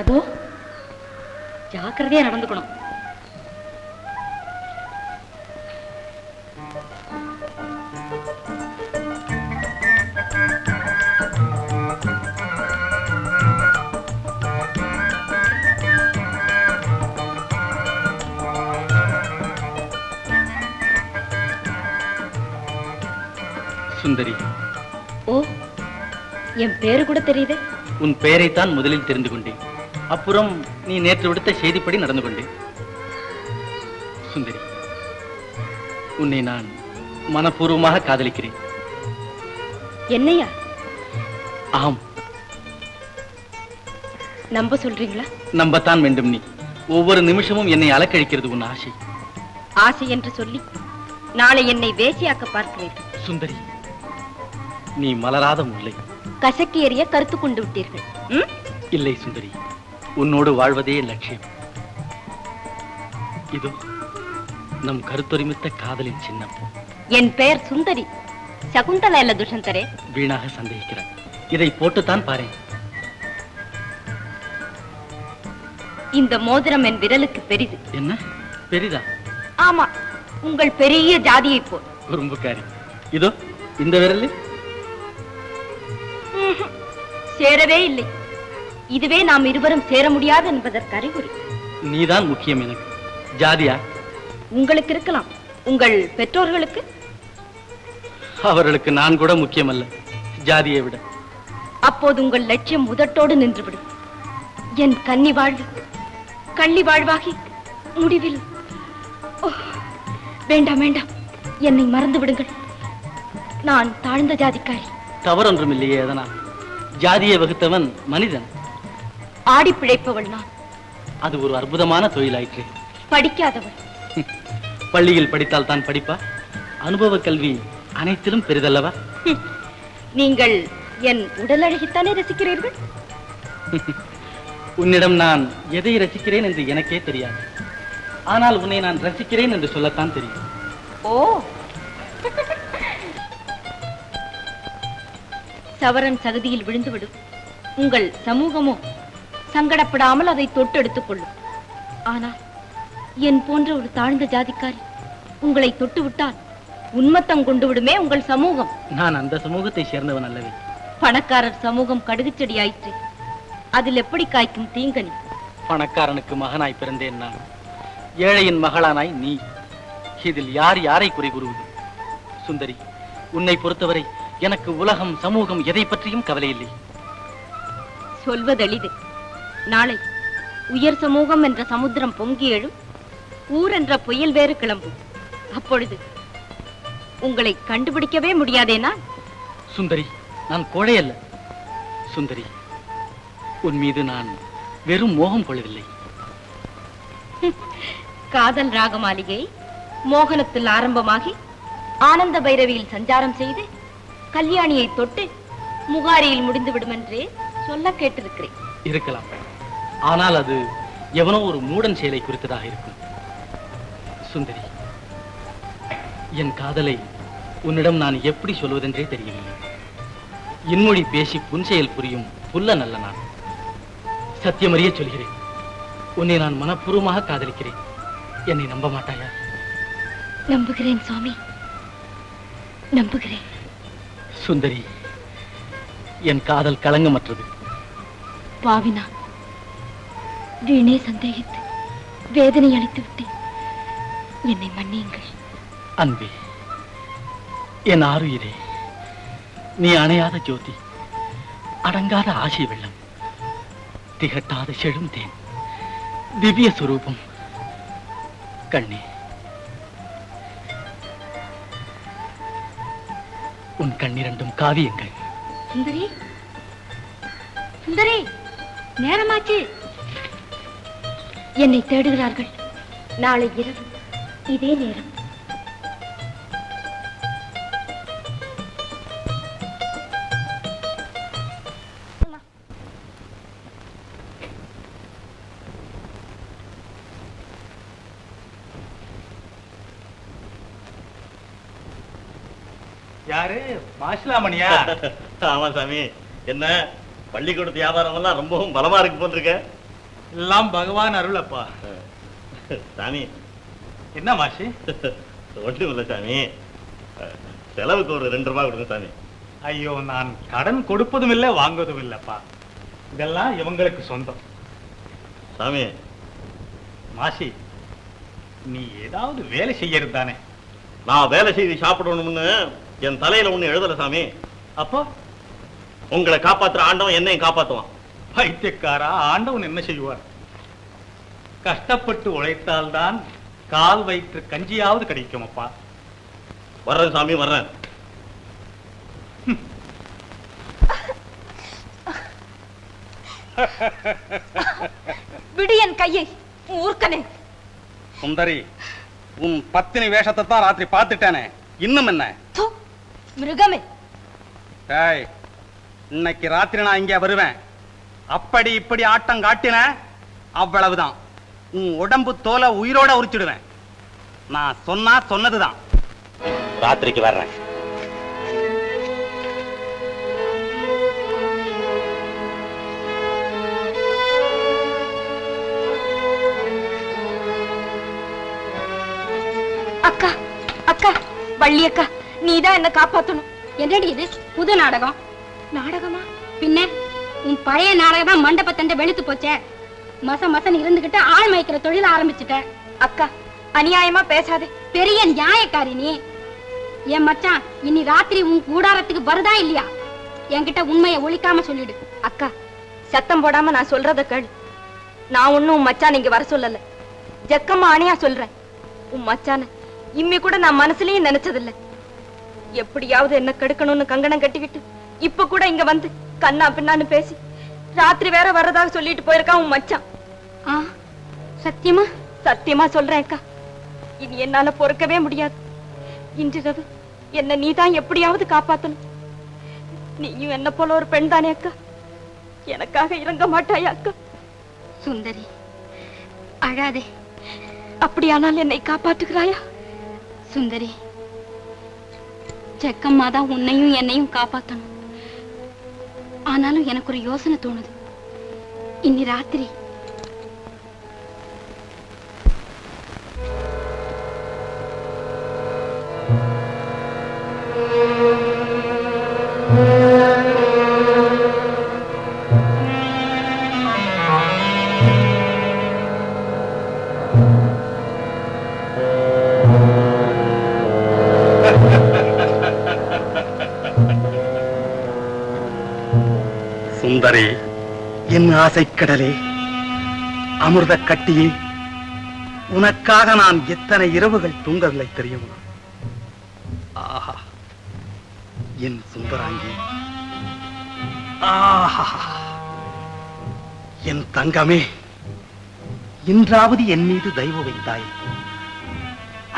அதோ ஜாக்கிரதையா நடந்துக்கணும். சுந்தரி. ஓ என் பேரு கூட தெரியுது. உன் பெயரைத்தான் முதலில் தெரிந்து கொண்டேன். அப்புறம் நீ நேற்று விடுத்த செய்திப்படி நடந்து கொண்டேன். சுந்தரி உன்னை நான் மனப்பூர்வமாக காதலிக்கிறேன். என்னையா? ஆம். நம்ப சொல்றீங்களா? நம்பத்தான் வேண்டும் நீ. ஒவ்வொரு நிமிஷமும் என்னை அலக்கழிக்கிறது உன் ஆசை. ஆசை என்று சொல்லி நாளை என்னை வேசியாக்க பார்க்கிறீர்கள். சுந்தரி நீ மலராத முல்லை. கசக்கி எறிய கருத்து கொண்டு விட்டீர்கள்? இல்லை சுந்தரி. உன்னோடு வாழ்வதே லட்சியம். இதோ நம் கருத்தொருமித்த காதலின் சின்னம் என் பெயர் சுந்தரி. சகுந்தலா இல்ல துஷந்தரே. வீணாக சந்தேகிக்கிறாய். இதை போட்டுத்தான் பாரேன். இந்த மோதிரம் என் விரலுக்கு பெரிது. என்ன? பெரிதா? ஆமா உங்கள் பெரிய ஜாதியை போல். குறும்புக்காரி. இதோ இந்த ம்ஹும். சேரவே இல்லை. இதுவே நாம் இருவரும் சேர முடியாது என்பதற்கு அறிகுறி. நீதான் முக்கியம் எனக்கு. ஜாதியா? உங்களுக்கு இருக்கலாம். உங்கள் பெற்றோர்களுக்கு? அவர்களுக்கு நான் கூட முக்கியமல்ல. ஜாதியை விட. அப்போது உங்கள் லட்சியம் முதட்டோடு நின்றுவிடும். என் கன்னி வாழ்வு கள்ளி வாழ்வாகி முடிவில். வேண்டாம் வேண்டாம். என்னை மறந்து விடுங்கள். நான் தாழ்ந்த ஜாதிக்காரி. தவறொன்றும் இல்லையே அதனால். ஜாதியை வகுத்தவன் மனிதன். ஆடி பிழைப்பவள் நான். அது ஒரு அற்புதமான தொழிலாயிற்று. படிக்காதவள். பள்ளியில் படித்தால் தான் படிப்பா? அனுபவ கல்வி அனைத்திலும் பெரிதல்லவா. நீங்கள் என் உடல் அழகித்தானே ரசிக்கிறீர்கள்? உன்னிடம் நான் எதை ரசிக்கிறேன் என்று எனக்கே தெரியாது. ஆனால் உன்னை நான் ரசிக்கிறேன் என்று சொல்லத்தான் தெரியும். ஓ. சவரன் சகதியில் விழுந்துவிடும். உங்கள் சமூகமோ சங்கடப்படாமல் அதை தொட்டு எடுத்துக் கொள்ளும். ஆனால் என் போன்ற ஒரு தாழ்ந்த ஜாதிக்காரி உங்களை தொட்டு விட்டால் உன்மத்தம் கொண்டு விடுமே உங்கள் சமூகம். நான் அந்த சமூகத்தை சேர்ந்தவன் அல்லவே. பணக்காரர் சமூகம் கடுகுச் செடியாயிற்று. அதில் எப்படி காய்க்கும் தீங்கனி? பணக்காரனுக்கு மகனாய் பிறந்தேன் நான். ஏழையின் மகளானாய் நீ. இதில் யார் யாரை குறை கூறுவது? சுந்தரி உன்னை பொறுத்தவரை எனக்கு உலகம் சமூகம் எதை பற்றியும் கவலை இல்லை. சொல்வதெளிது. நாளை உயர் சமூகம் என்ற சமுத்திரம் பொங்கி எழும். ஊர் என்ற புயல் வேறு கிளம்பும். அப்பொழுது உங்களை கண்டுபிடிக்கவே முடியாதேனா சுந்தரி நான் கோழை அல்ல சுந்தரி உன் மீது நான் வெறும் மோகம் கொள்ளவில்லை. காதல் ராக மாளிகை மோகனத்தில் ஆரம்பமாகி ஆனந்த பைரவியில் சஞ்சாரம் செய்து கல்யாணியை தொட்டு முகாரியில் முடிந்துவிடும் என்றே சொல்ல கேட்டிருக்கிறேன். இருக்கலாம். ஆனால் அது எவனோ ஒரு மூடன் செயலை குறித்ததாக இருக்கும். சுந்தரி என் காதலை உன்னிடம் நான் எப்படி சொல்வதென்றே தெரியவில்லை. இன்மொழி பேசி புன்செயல் புரியும் புல்ல நல்ல நான். சத்தியமறிய சொல்கிறேன். உன்னை நான் மனப்பூர்வமாக காதலிக்கிறேன். என்னை நம்ப மாட்டாயா? நம்புகிறேன் சுவாமி. நம்புகிறேன். சுந்தரி என் காதல் களங்கமற்றது. பாவினா வீணே சந்தேகித்து வேதனை அளித்து விட்டேன். என்னை மன்னியுங்கள். அன்பே என் ஆறுயிரே நீ அணையாத ஜோதி அடங்காத ஆசை வெள்ளம் திகட்டாத செழும் தேன் திவ்ய சுரூபம் கண்ணே. உன் கண்ணிரண்டும் காவியங்கள். சுந்தரி சுந்தரி நேரமாச்சு. என்னை தேடுகிறார்கள். நாளை இரவு இதே நேரம். யாரு? மாசிலாமணியா? ஆமா சாமி. என்ன? பள்ளிக்கூடத்து வியாபாரம் எல்லாம் ரொம்பவும் பலமா இருக்கு போல் இருக்க. எல்லாம் பகவான் அருள் அப்பா சாமி. என்ன மாஷி? ஒன்றும் இல்லை சாமி. செலவுக்கு ஒரு ரெண்டு ரூபாய் கொடுங்க சாமி. ஐயோ நான் கடன் கொடுப்பதும் இல்லை வாங்குவதும் இல்லப்பா. இதெல்லாம் இவங்களுக்கு சொந்தம். சாமி. மாஷி நீ ஏதாவது வேலை செய்யறது தானே? நான் வேலை செய்து சாப்பிடணும்னு என் தலையில ஒண்ணு எழுதல சாமி. அப்போ? உங்களை காப்பாத்துற ஆண்டவன் என்னையும் காப்பாத்துவான். பைத்தியக்காரா ஆண்டவன் என்ன செய்வார்? கஷ்டப்பட்டு உழைத்தால்தான் கால் வயிற்று கஞ்சியாவது கிடைக்கும் அப்பா வர்றேன் சாமி வர்றேன். விடு என் கையை ஊர்க்கனே சுந்தரி உன் பத்தினி வேஷத்தை தான் ராத்திரி பார்த்துட்டேனே. இன்னும் என்ன? மிருகமே. ஏய் இன்னைக்கு ராத்திரி நான் இங்க வருவேன். அப்படி இப்படி ஆட்டம் காட்டின அவ்வளவுதான். உன் உடம்பு தோலை உயிரோட உரிச்சிடுவேன். நான் சொன்னா சொன்னதுதான். ராத்திரிக்கு வர்றேன். அக்கா அக்கா வள்ளி அக்கா நீதான் என்ன காப்பாத்தணும். என்னடி இது? புது நாடகம். நாடகமா? பின்ன? உன் பழைய நாடகம் தான் மண்டபத்தண்ட வெளுத்து போச்சே. மச மசன் இருந்துகிட்டு ஆள் மயக்கிற தொழில் ஆரம்பிச்சுட்டேன் அக்கா அநியாயமா பேசாதே. பெரிய நியாயக்காரி நீ. என் மச்சான் இனி ராத்திரி உன் கூடாரத்துக்கு வருதா இல்லையா? என்கிட்ட உண்மையை ஒழிக்காம சொல்லிடு. அக்கா சத்தம் போடாம நான் சொல்றத கேளு. நான் ஒண்ணும் உன் மச்சான் இங்க வர சொல்லல. ஜக்கம்மா அணியா சொல்றேன். உன் மச்சான இம்மி கூட நான் மனசுலயும் நினைச்சதில்ல. எப்படியாவது என்ன கெடுக்கணும்னு கங்கணம் கட்டிக்கிட்டு இப்ப கூட இங்க வந்து கண்ணா பின்னான்னு பேசி ராத்திரி வேற வர்றதாக சொல்லிட்டு போயிருக்கான் உன் மச்சான். ஆ சத்தியமா? சத்தியமா சொல்றேன் அக்கா. இனி என்னால பொறுக்கவே முடியாது. இன்றிரவு என்ன நீதான் எப்படியாவது காப்பாத்தணும். நீயும் என்ன போல ஒரு பெண் தானே அக்கா. எனக்காக இறங்க மாட்டாயா அக்கா? சுந்தரி அழாதே. அப்படியானால் என்னை காப்பாற்றுகிறாயா? சுந்தரி செக்கம்மா தான் உன்னையும் என்னையும் காப்பாத்தணும். ஆனாலும் எனக்கு ஒரு யோசனை தோணுது. இன்னி ராத்திரி ஆசைக்கடலே அமிர்த கட்டியே உனக்காக நான் எத்தனை இரவுகள் தூங்கவில்லை தெரியுமா? ஆஹா என் சுந்தராங்கி. ஆஹா என் தங்கமே இன்றாவது என் மீது தெய்வ வைத்தாய்.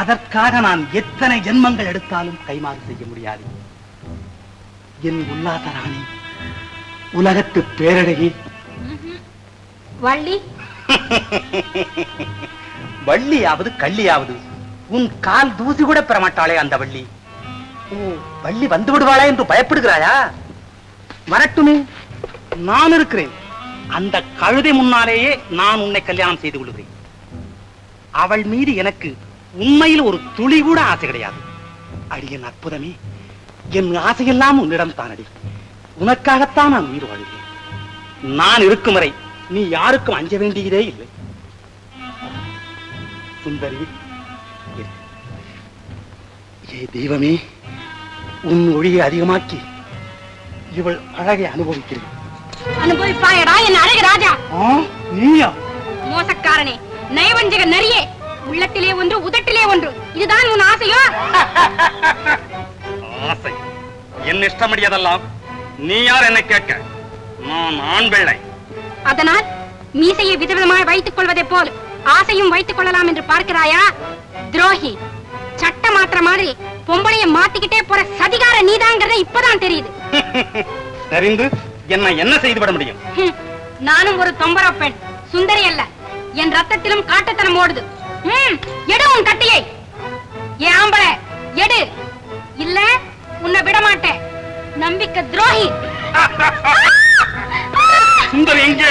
அதற்காக நான் எத்தனை ஜென்மங்கள் எடுத்தாலும் கைமாறு செய்ய முடியாது. என் உல்லாத ராணி உலகத்து பேரழகி வள்ளி? வள்ளியாவது கள்ளியாவது. உன் கால் தூசி கூட பெறமாட்டாளே அந்த வள்ளி. ஓ வள்ளி வந்து விடுவாளா என்று பயப்படுகிறாயா? வரட்டுமே நான் இருக்கிறேன். அந்த கழுதை முன்னாலேயே நான் உன்னை கல்யாணம் செய்து கொள்கிறேன். அவள் மீது எனக்கு உண்மையில் ஒரு துளி கூட ஆசை கிடையாது. அடியன் அற்புதமே என் ஆசையெல்லாம் உன்னிடம் தானடி உனக்காகத்தான் நான் உயிர் வாழ்கிறேன். நான் இருக்கும் வரை நீ யாருக்கும் அஞ்ச வேண்டியதே இல்லை. சுந்தரி. ஏ தெய்வமே உன் ஒளியை அதிகமாக்கி இவள் அழகை அனுபவிக்கிறேன். அனுபவிப்பாயடா என் அழகு ராஜா. ஆ, நீயா? மோசக்காரனே நயவஞ்சக நரியே. உள்ளத்திலே ஒன்று உதட்டிலே ஒன்று. இதுதான் உன் ஆசையோ? ஆசை. என் இஷ்டமடியதெல்லாம் நீ யார் என்னை கேட்க? நான் ஆண் பிள்ளை. அதனால் மீசையை விதவிதமாய் வைத்துக் கொள்வதைப் போல் ஆசையும் வைத்துக் கொள்ளலாம் என்று பார்க்கிறாயா? துரோகி சட்ட மாற்ற மாதிரி பொம்பளைய மாத்திக்கிட்டே போற சதிகார நீதாங்கிறத இப்பதான் தெரியுது. தெரிந்து என்னை என்ன செய்துவிட முடியும்? நானும் ஒரு தொம்பர பெண் சுந்தரி அல்ல. என் ரத்தத்திலும் காட்டுத்தனம் ஓடுது. எடு உன் கட்டியை. ஏ ஆம்பளை எடு. இல்ல உன்னை விட மாட்டேன் நம்பிக்கை துரோகி. சுந்தர் எங்கே?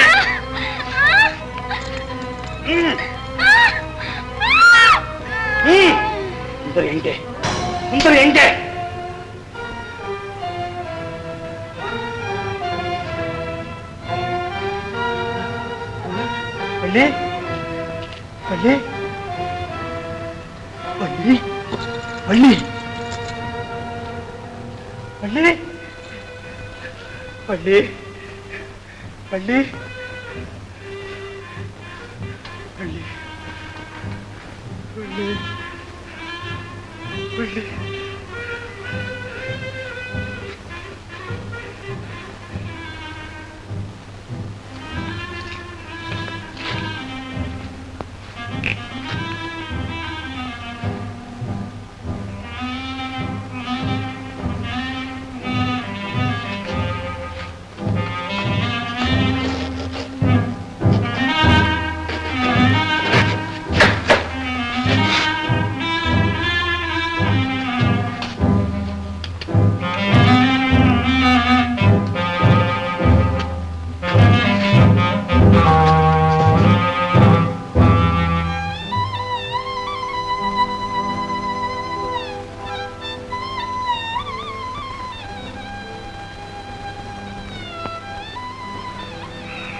Really? Really? Really?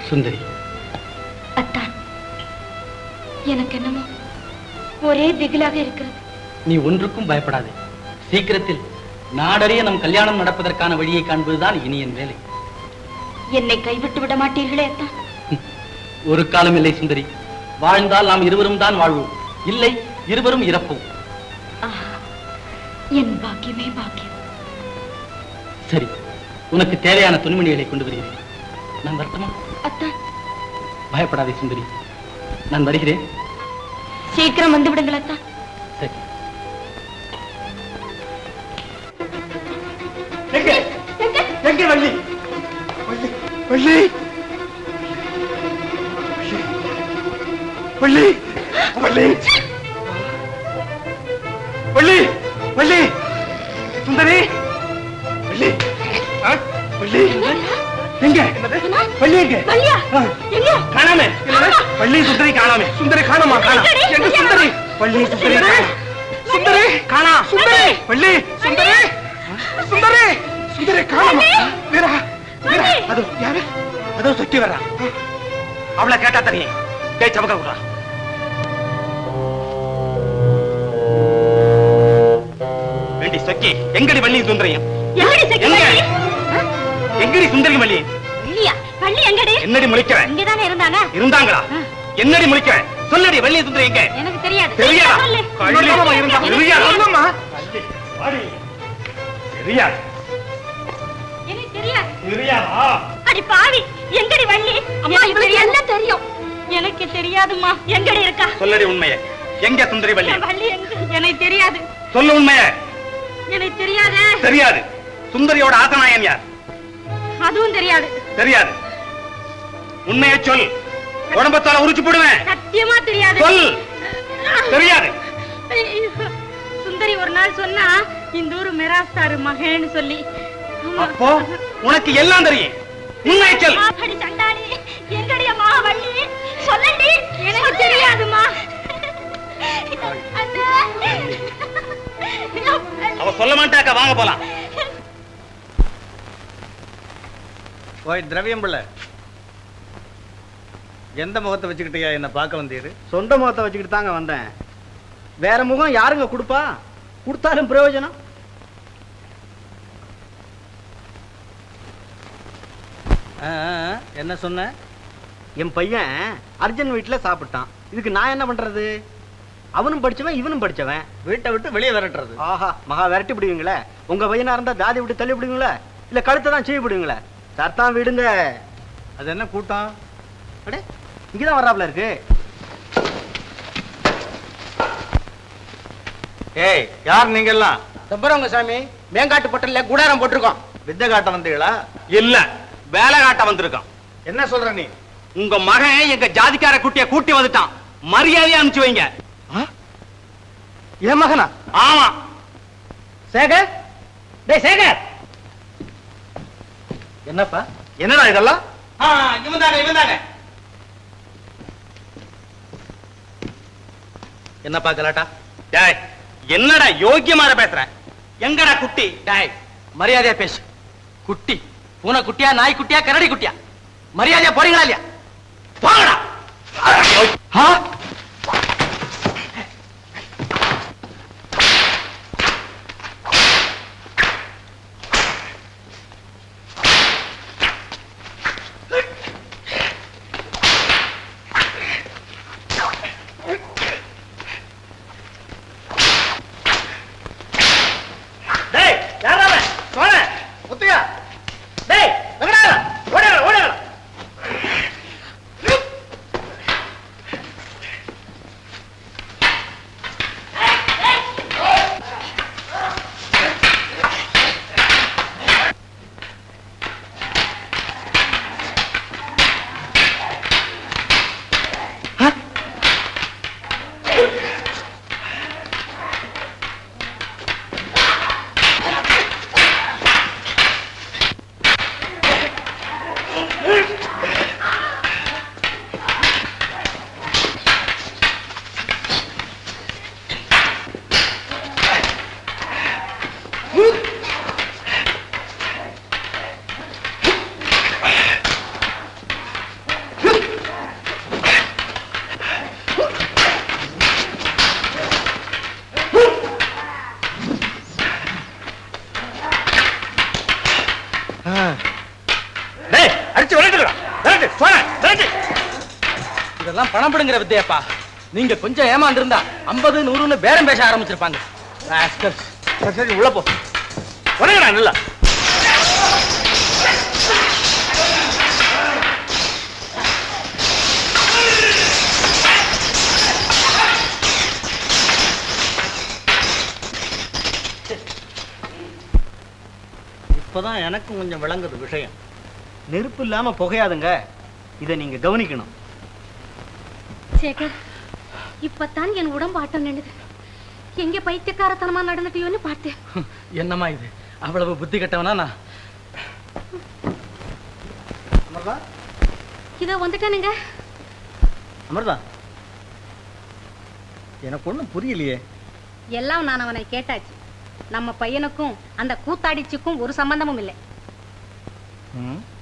சுந்தரி. அத்தான். எனக்கு என்னமோ ஒரே திகிலாக இருக்கிறது. நீ ஒன்றுக்கும் பயப்படாதே. சீக்கிரத்தில் நாடறிய நம் கல்யாணம் நடப்பதற்கான வழியை காண்பதுதான் இனி என் வேலை. என்னை கைவிட்டு விட மாட்டீர்களே அத்தான். ஒரு காலம் இல்லை சுந்தரி. வாழ்ந்தால் நாம் இருவரும் தான் வாழ்வோம். இல்லை இருவரும் இறப்போம். என் பாக்கியமே பாக்கியம். சரி உனக்கு தேவையான துணிமணிகளை கொண்டு வருகிறேன். நான் வரட்டுமா? அத்தான். பயப்படாதே சுந்தரி. நான் வருகிறேன். சீக்கிரம் வந்து விடுங்கள் அத்தான். சரி. எங்கே? எங்கே? வள்ளி? வள்ளி வள்ளி. வள்ளி வள்ளி. வள்ளி வள்ளி. சுந்தரி வள்ளி. ஆ? வள்ளி. எங்க? வள்ளி எங்க? வள்ளியா? ஆ. எங்க? காணாமே. வள்ளி சுந்தரி காணாமே. சுந்தரி காணாமா? காணா? எங்க சுந்தரி வள்ளி சுந்தரி. சுந்தரி காணா. சுந்தரி வள்ளி சுந்தரி சுந்தரி. சுந்தரி. காணாமா? வீரா வீரா. அதோ யாரு? அதோ சுத்தி வர்றா. அவளை கேட்டா தெரியும் டேய் சமக்க விடுறா வேண்டி சொக்கி எங்கடி வள்ளி சுந்தரியும்? எங்கடி சக்கி எங்க? வள்ளி? எங்கடி சுந்தரி வள்ளி வள்ளியா? வள்ளி எங்கடி? என்னடி முழிக்கிற? இங்கதானே இருந்தாங்க இருந்தாங்களா? என்னடி முழிக்கிற? சொல்லடி வள்ளி சுந்தரி எங்க? எனக்கு தெரியாது. தெரியாதா? சொல்லு. கள்ளமா இருந்தா தெரியாதா. தெரியாது. சொல்லும்மா. தெரியாது. எனக்கு தெரியாது. தெரியாதா? அடி பாவி எங்கடி வள்ளி அம்மா இவளுக்கு எல்லாம் தெரியும். எனக்கு தெரியாதும்மா. எங்கடி இருக்கா? சொல்லடி உண்மையை. எங்க சுந்தரி வள்ளி வள்ளி எங்க? எனக்கு தெரியாது. சொல்லு உண்மையை. எனக்கு தெரியாது. தெரியாது. சுந்தரியோட ஆசனாயன் யார்? அதுவும் தெரியாது. தெரியாது. உண்மையை சொல். உடம்பத்தால உரிச்சு போடுவேன். சத்தியமா தெரியாது. சொல். தெரியாது. சுந்தரி ஒரு நாள் சொன்னா இந்த ஊரு மிராஸ்தாரு மகேன்னு சொல்லி. அப்போ உனக்கு எல்லாம் தெரியும். உண்மையை சொல். அடி சண்டாளி எங்கடி அம்மா வள்ளி சொல்லடி. எனக்கு தெரியாதுமா அவ சொல்ல மாட்டாக்கா வாங்க போலாம். ஓய் திரவியம் பிள்ளை. எந்த முகத்தை வச்சுக்கிட்டியா என்ன பார்க்க வந்தீரு? சொந்த முகத்தை வச்சுக்கிட்டு தாங்க வந்தேன். வேற முகம் யாருங்க கொடுப்பா? கொடுத்தாலும் பிரயோஜனம்? என்ன சொன்ன? என் பையன் அர்ஜுன் வீட்டுல சாப்பிட்டான். இதுக்கு நான் என்ன பண்றது? அவனும் படிச்சவன் இவனும் படிச்சவன். வீட்டை விட்டு வெளியே விரட்டுறது. ஆஹா மகா விரட்டி விடுவீங்களே உங்க பையனா இருந்தா தாதி விட்டு தள்ளி விடுவீங்களே இல்ல கழுத்தை தான் சீவி விடுவீங்களே சர்தான் விடுங்க. அது என்ன கூட்டம்? அடே இங்கதான் வர்றாப்ல இருக்கு. ஏய் யார் நீங்க எல்லாம் தம்பரவங்க சாமி மேங்காட்டு பட்டல்ல குடாரம் போட்டிருக்கோம். வித்தை காட்ட வந்தீங்களா? இல்ல வேலை காட்ட வந்திருக்கான் என்ன சொல்ற நீ? உங்க மகன் எங்க ஜாதிக்கார குட்டிய கூட்டி வந்துட்டான். மரியாதையா அனுப்பிச்சு வைங்க. என் மகனா? ஆமா. சேகர்? டேய் சேகர்! என்னப்பா? என்னடா இதெல்லாம்? இவன் தாங்க இவன் தாங்க என்னப்பா கலாட்டா? டேய் என்னடா யோக்கியமான பேசுற? எங்கடா குட்டி? டேய் மரியாதையா பேசு. குட்டி. பூனை குட்டியா நாய் குட்டியா கரடி குட்டியா? மரியாதையா போறீங்களா இல்லையா? போங்கடா ஆ? டேய் யாரா அவன் சோழ முத்தையா டேய் எங்கடா ஓடிடா ஓடிடா டேய் அடிச்சு விரட்டுடா. விரட்டு சோழ விரட்டு. இதெல்லாம் பணம் பிடுங்குற வித்தையப்பா. நீங்க கொஞ்சம் ஏமாந்திருந்தா ஐம்பது நூறுன்னு பேரம் பேச ஆரம்பிச்சிருப்பாங்க. சரி சரி உள்ள போ. உடனடா நல்லா. இப்பதான் எனக்கும் கொஞ்சம் விளங்குது விஷயம். நெருப்பு இல்லாம புகையாதுங்க. இதை நீங்க கவனிக்கணும். சேகர் இப்பத்தான் என் உடம்பு ஆட்டம் நின்னுது. எங்க பைத்தியக்காரத்தனமா நடந்துட்டியோன்னு பார்த்தேன். என்னம்மா இது? அவ்வளவு புத்தி கட்டவனா நான்? அமர்தா? இதோ வந்துட்டேனுங்க. அமர்தா? எனக்கு ஒண்ணும் புரியலையே. எல்லாம் நான் அவனை கேட்டாச்சு. நம்ம பையனுக்கும் அந்த கூத்தாடிச்சுக்கும் ஒரு சம்பந்தமும் இல்லை. ம்.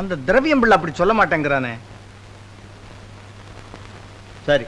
அந்த திரவியம் பிள்ளை அப்படி சொல்ல மாட்டேங்கிறானே. சரி.